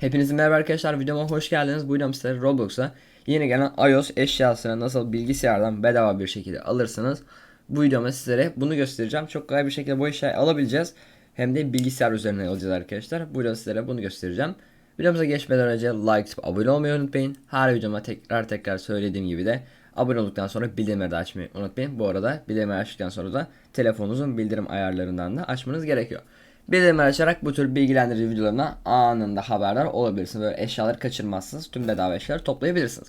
Hepinize merhaba arkadaşlar videoma hoş geldiniz. Bu videom size Roblox'a yeni gelen iOS eşyasını nasıl bilgisayardan bedava bir şekilde alırsınız. Bu videomda sizlere bunu göstereceğim. Çok kolay bir şekilde bu eşyayı alabileceğiz. Hem de bilgisayar üzerinden alacağız arkadaşlar. Bu videomda sizlere bunu göstereceğim. Videomuza geçmeden önce like atıp abone olmayı unutmayın. Her videoma tekrar tekrar söylediğim gibi de abone olduktan sonra bildirimleri de açmayı unutmayın. Bu arada bildirimleri açtıktan sonra da telefonunuzun bildirim ayarlarından da açmanız gerekiyor. Bildirimleri açarak bu tür bilgilendirici videolarına anında haberdar olabilirsiniz. Böyle eşyaları kaçırmazsınız. Tüm bedava eşyaları toplayabilirsiniz.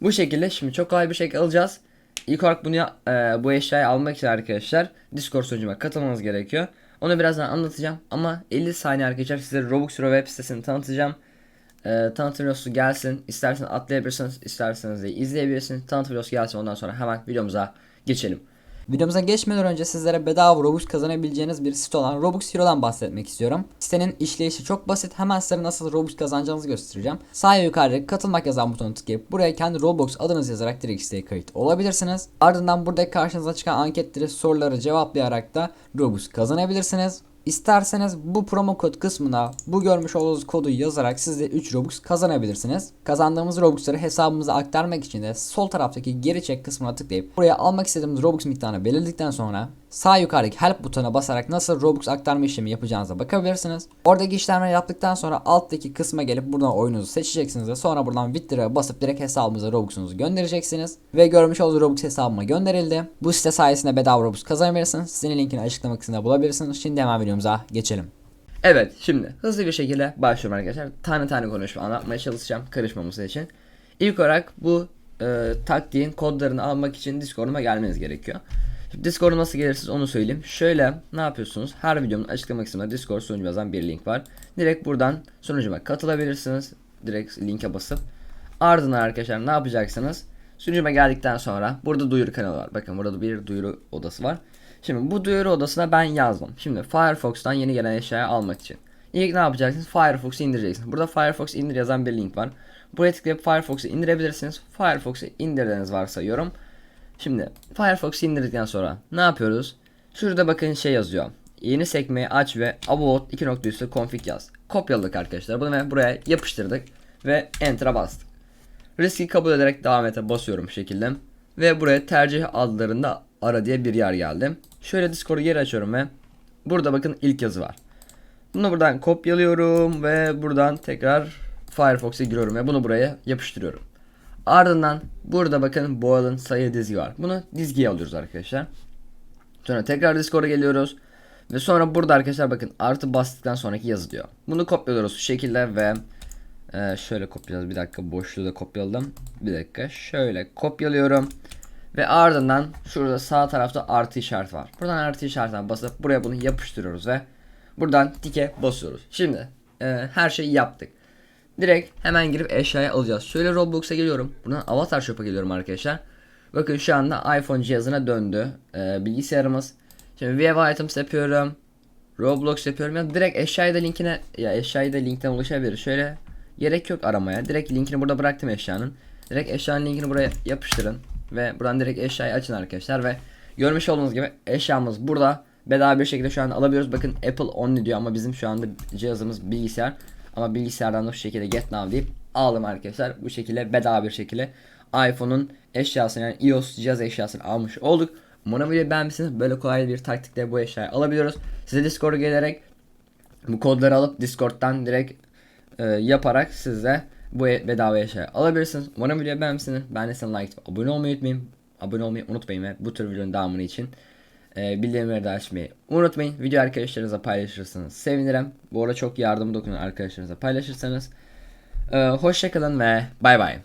Bu şekilde şimdi çok kolay bir şekilde alacağız. İlk olarak bunu e, bu eşyayı almak için arkadaşlar Discord sunucuma katılmanız gerekiyor. Onu birazdan anlatacağım ama 50 saniye arkadaşlar size Robux Hero web sitesini tanıtacağım. E, tanıtım videosu gelsin. İsterseniz atlayabilirsiniz, isterseniz de izleyebilirsiniz. Tanıtım videosu gelsin ondan sonra hemen videomuza geçelim. Videomuza geçmeden önce sizlere bedava Robux kazanabileceğiniz bir site olan Robux Hero'dan bahsetmek istiyorum. Sitenin işleyişi çok basit. Hemen size nasıl Robux kazanacağınızı göstereceğim. Sağ yukarıda katılmak yazan butonu tıklayıp buraya kendi Roblox adınızı yazarak direkt siteye kayıt olabilirsiniz. Ardından burada karşınıza çıkan anketleri soruları cevaplayarak da Robux kazanabilirsiniz. İsterseniz bu promo kod kısmına bu görmüş olduğunuz kodu yazarak siz de 3 Robux kazanabilirsiniz. Kazandığımız Robux'ları hesabımıza aktarmak için de sol taraftaki geri çek kısmına tıklayıp buraya almak istediğimiz Robux miktarını belirledikten sonra sağ yukarıdaki help butonuna basarak nasıl Robux aktarma işlemi yapacağınıza bakabilirsiniz. Oradaki işlemleri yaptıktan sonra alttaki kısma gelip buradan oyununuzu seçeceksiniz ve sonra buradan Withdraw'a basıp direkt hesabımıza Robux'unuzu göndereceksiniz. Ve görmüş olduğunuz Robux hesabıma gönderildi. Bu site sayesinde bedava Robux kazanabilirsiniz. Sizin linkini açıklama kısmında bulabilirsiniz. Şimdi hemen videomuza geçelim. Evet şimdi hızlı bir şekilde başlıyorum arkadaşlar. Tane tane konuşup anlatmaya çalışacağım karışmaması için. İlk olarak bu e, taktiğin kodlarını almak için Discord'uma gelmeniz gerekiyor. Şimdi Discord'a nasıl gelirsiniz onu söyleyeyim. Şöyle ne yapıyorsunuz? Her videomun açıklama kısmında Discord sunucu bir link var. Direkt buradan sunucuma katılabilirsiniz. Direkt linke basıp. Ardından arkadaşlar ne yapacaksınız? Sunucuma geldikten sonra burada duyuru kanalı var. Bakın burada bir duyuru odası var. Şimdi bu duyuru odasına ben yazdım. Şimdi Firefox'tan yeni gelen eşyayı almak için. İlk ne yapacaksınız? Firefox'u indireceksiniz. Burada Firefox indir yazan bir link var. Buraya tıklayıp Firefox'u indirebilirsiniz. Firefox'u indirdiğiniz varsayıyorum. Şimdi Firefox'u indirdikten sonra ne yapıyoruz? Şurada bakın şey yazıyor. Yeni sekmeyi aç ve about 2 nokta üstü config yaz. Kopyaladık arkadaşlar. Bunu buraya yapıştırdık ve enter'a bastık. Riski kabul ederek devam ete basıyorum bu şekilde. Ve buraya tercih adlarında ara diye bir yer geldi. Şöyle Discord'u geri açıyorum ve burada bakın ilk yazı var. Bunu buradan kopyalıyorum ve buradan tekrar Firefox'a giriyorum ve bunu buraya yapıştırıyorum. Ardından burada bakın Boyal'ın sayı dizgi var. Bunu dizgiye alıyoruz arkadaşlar. Sonra tekrar Discord'a geliyoruz. Ve sonra burada arkadaşlar bakın artı bastıktan sonraki yazı diyor. Bunu kopyalıyoruz şu şekilde ve e, şöyle kopyalıyoruz. Bir dakika boşluğu da kopyaladım. Bir dakika şöyle kopyalıyorum. Ve ardından şurada sağ tarafta artı işareti var. Buradan artı işaretine basıp buraya bunu yapıştırıyoruz ve buradan tike basıyoruz. Şimdi e, her şeyi yaptık. Direkt hemen girip eşyayı alacağız. Şöyle Roblox'a geliyorum. Buradan Avatar Shop'a geliyorum arkadaşlar. Bakın şu anda iPhone cihazına döndü e, bilgisayarımız. Şimdi View Items yapıyorum. Roblox yapıyorum. Ya direkt eşyayı da linkine ya eşyayı da linkten ulaşabilir. Şöyle gerek yok aramaya. Direkt linkini burada bıraktım eşyanın. Direkt eşyanın linkini buraya yapıştırın ve buradan direkt eşyayı açın arkadaşlar ve görmüş olduğunuz gibi eşyamız burada bedava bir şekilde şu an alabiliyoruz. Bakın Apple only diyor ama bizim şu anda cihazımız bilgisayar. Ama bilgisayardan da şu şekilde get now deyip aldım arkadaşlar. Bu şekilde bedava bir şekilde iPhone'un eşyasını yani iOS cihaz eşyasını almış olduk. Umarım videoyu beğenmişsiniz. Böyle kolay bir taktikle bu eşyayı alabiliyoruz. Size Discord'a gelerek bu kodları alıp Discord'dan direkt e, yaparak siz de bu e- bedava eşyayı alabilirsiniz. Umarım videoyu beğenmişsiniz. Sana like abone olmayı unutmayın. Abone olmayı unutmayın ve bu tür videonun devamını için e, bildirimleri de açmayı unutmayın. Video arkadaşlarınızla paylaşırsanız sevinirim. Bu arada çok yardım dokunan arkadaşlarınızla paylaşırsanız. E, hoşçakalın ve bay bay.